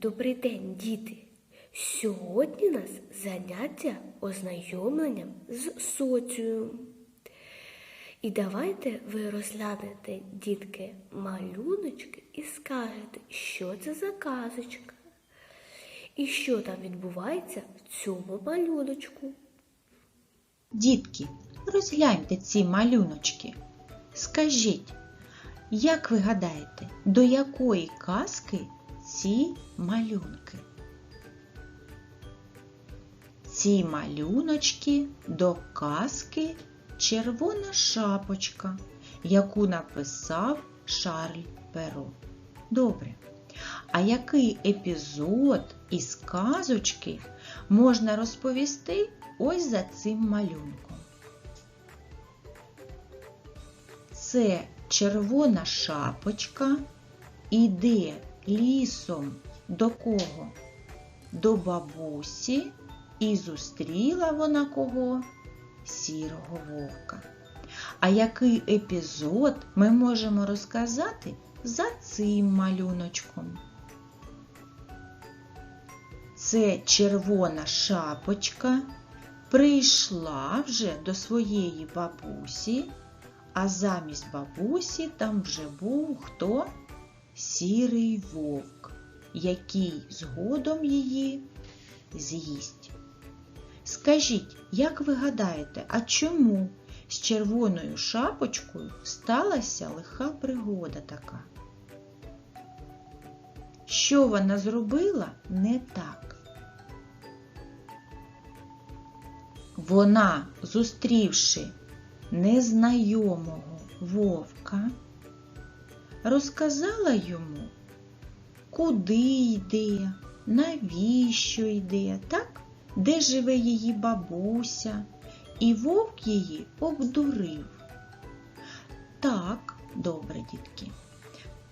Добрий день, діти! Сьогодні у нас заняття ознайомленням з соціумом. І давайте ви розглянете, дітки, малюночки і скажете, що це за казочка. І що там відбувається в цьому малюночку. Дітки, розгляньте ці малюночки. Скажіть, як ви гадаєте, до якої казки ці малюнки? Ці малюночки до казки Червона шапочка, яку написав Шарль Перо. Добре. А який епізод із казочки можна розповісти ось за цим малюнком? Це червона шапочка іде лісом до кого? До бабусі, і зустріла вона кого? Сірого вовка. А який епізод ми можемо розказати за цим малюночком? Це червона шапочка прийшла вже до своєї бабусі, а замість бабусі там вже був хто? Сірий вовк, який згодом її з'їсть. Скажіть, як ви гадаєте, а чому з червоною шапочкою сталася лиха пригода така? Що вона зробила не так? Вона, зустрівши незнайомого вовка, розказала йому, куди йде, навіщо йде, так? де живе її бабуся, і вовк її обдурив. Так, добре, дітки.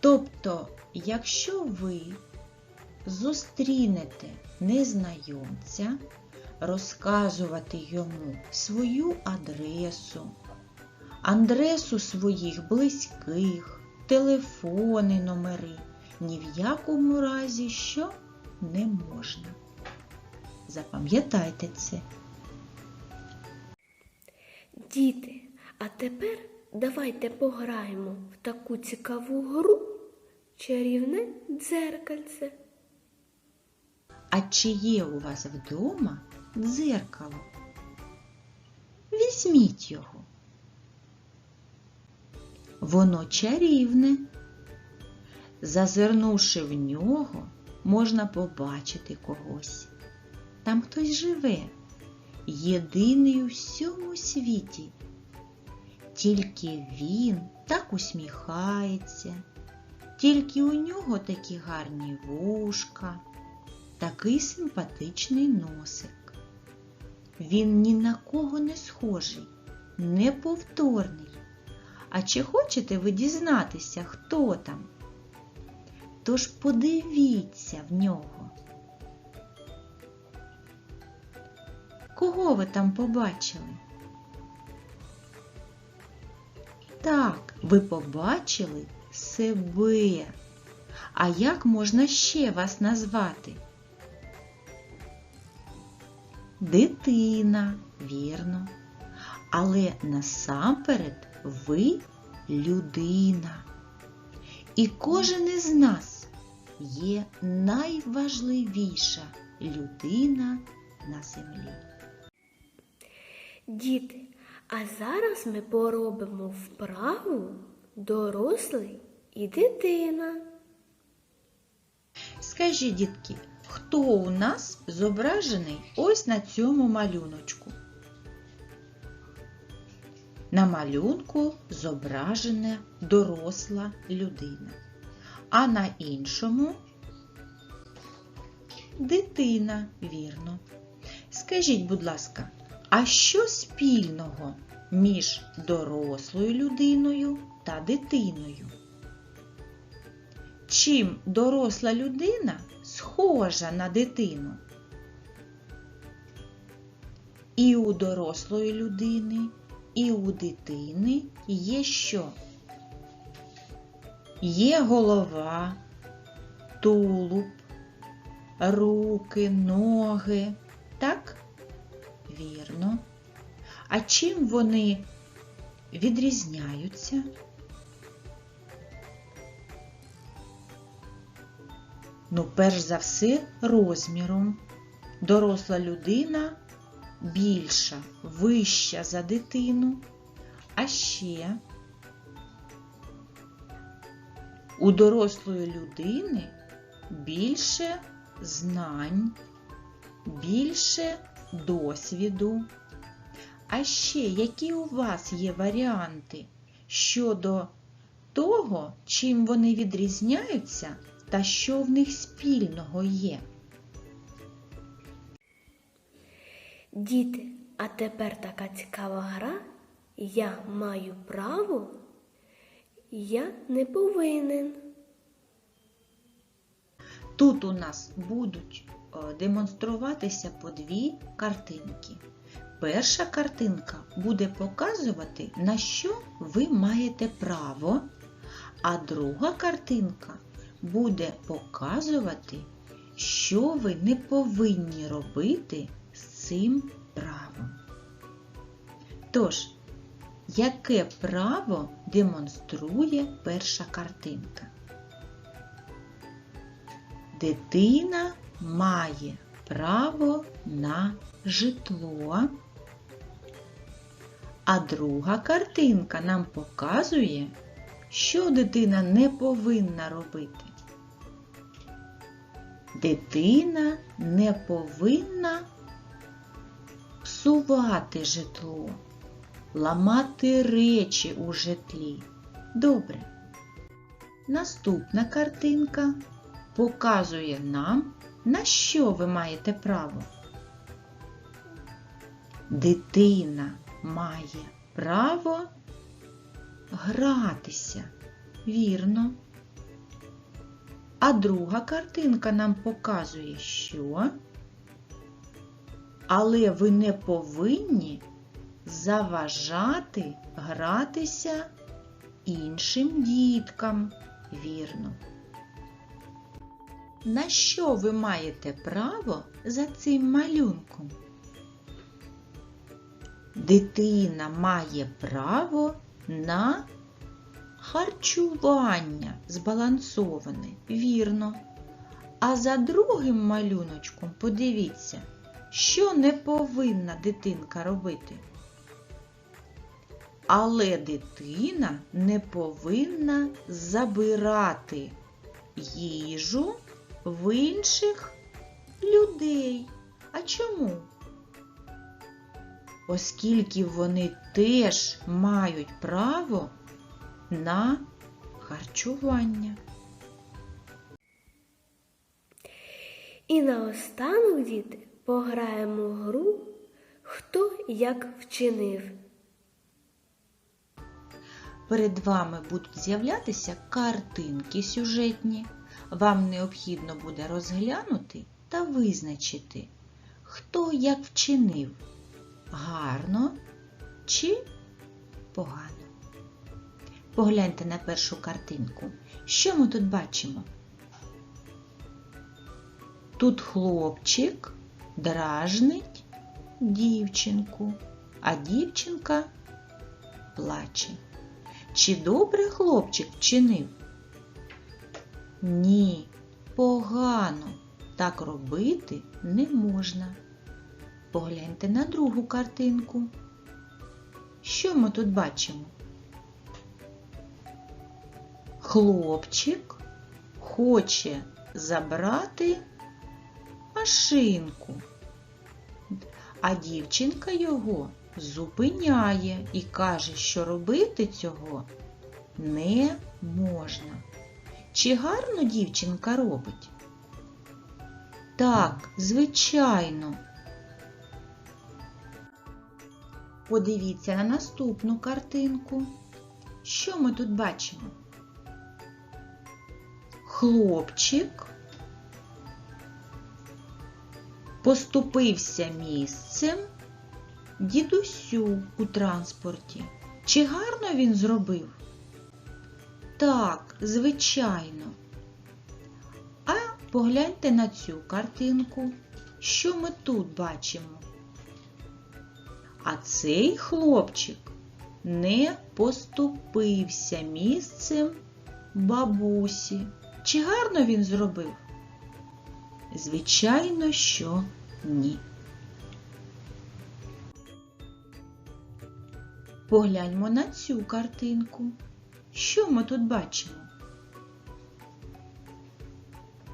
Тобто, якщо ви зустрінете незнайомця, розказувати йому свою адресу, адресу своїх близьких, телефони, номери, ні в якому разі що не можна. Запам'ятайте це. Діти, а тепер давайте пограємо в таку цікаву гру чарівне дзеркальце. А чи є у вас вдома дзеркало? Візьміть його. Воно чарівне. Зазирнувши в нього, можна побачити когось. Там хтось живе, єдиний у всьому світі. Тільки він так усміхається, тільки у нього такі гарні вушка, такий симпатичний носик. Він ні на кого не схожий, неповторний. А чи хочете ви дізнатися, хто там? Тож подивіться в нього. Кого ви там побачили? Так, ви побачили себе. А як можна ще вас назвати? Дитина, вірно. Але насамперед ви людина. І кожен із нас є найважливіша людина на землі. Діти, а зараз ми поробимо вправу дорослий і дитина. Скажіть, дітки, хто у нас зображений ось на цьому малюночку? На малюнку зображена доросла людина, а на іншому дитина, вірно. Скажіть, будь ласка, а що спільного між дорослою людиною та дитиною? Чим доросла людина схожа на дитину? І у дорослої людини, і у дитини є що? Є голова, тулуб, руки, ноги. Так? Вірно. А чим вони відрізняються? Ну, перш за все, розміром. Доросла людина більша, вища за дитину. А ще у дорослої людини більше знань, більше досвіду. А ще які у вас є варіанти щодо того, чим вони відрізняються та що в них спільного є? Діти, а тепер така цікава гра. Я маю право, я не повинен. Тут у нас будуть е, демонструватися по дві картинки. Перша картинка буде показувати, на що ви маєте право, а друга картинка буде показувати, що ви не повинні робити цим правом. Тож, яке право демонструє перша картинка? Дитина має право на житло. А друга картинка нам показує, що дитина не повинна робити. Дитина не повинна псувати житло, ламати речі у житлі. Добре. Наступна картинка показує нам, на що ви маєте право. Дитина має право гратися. Вірно. А друга картинка нам показує, що. Але ви не повинні заважати гратися іншим діткам. Вірно. На що ви маєте право за цим малюнком? Дитина має право на харчування збалансоване, вірно. А за другим малюночком подивіться, що не повинна дитинка робити. Але дитина не повинна забирати їжу в інших людей. А чому? Оскільки вони теж мають право на харчування. І наостанок, діти, пограємо гру, хто як вчинив. Перед вами будуть з'являтися картинки сюжетні. Вам необхідно буде розглянути та визначити, хто як вчинив гарно чи погано. Погляньте на першу картинку. Що ми тут бачимо? Тут хлопчик дражнить дівчинку, а дівчинка плаче. Чи добре хлопчик вчинив? Ні, погано. Так робити не можна. Погляньте на другу картинку. Що ми тут бачимо? Хлопчик хоче забрати машинку, а дівчинка його зупиняє і каже, що робити цього не можна. Чи гарно дівчинка робить? Так, звичайно. Подивіться на наступну картинку. Що ми тут бачимо? Хлопчик поступився місцем дідусю у транспорті. Чи гарно він зробив? Так, звичайно. А погляньте на цю картинку. Що ми тут бачимо? А цей хлопчик не поступився місцем бабусі. Чи гарно він зробив? Звичайно, що ні. Погляньмо на цю картинку. Що ми тут бачимо?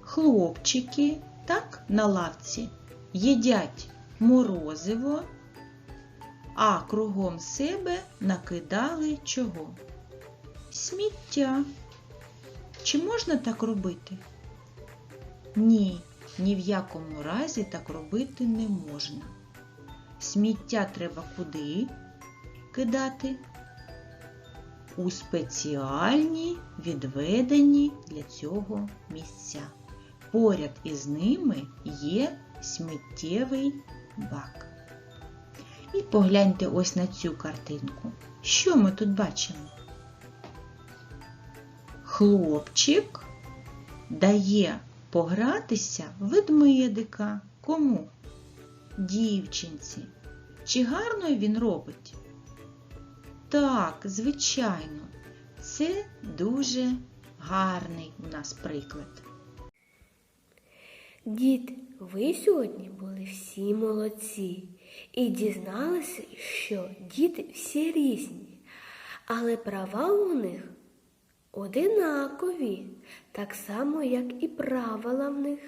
Хлопчики, так, на лавці їдять морозиво, а кругом себе накидали чого? Сміття. Чи можна так робити? Ні, ні в якому разі так робити не можна. Сміття треба куди кидати? У спеціальні відведені для цього місця. Поряд із ними є сміттєвий бак. І погляньте ось на цю картинку. Що ми тут бачимо? Хлопчик дає погратися ведмедика. Кому? Дівчинці. Чи гарно він робить? Так, звичайно, це дуже гарний у нас приклад. Діти, ви сьогодні були всі молодці і дізналися, що діти всі різні, але права у них одинакові, так само, як і правила в них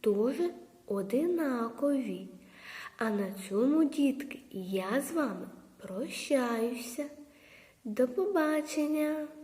теж одинакові. А на цьому, дітки, я з вами прощаюся. До побачення!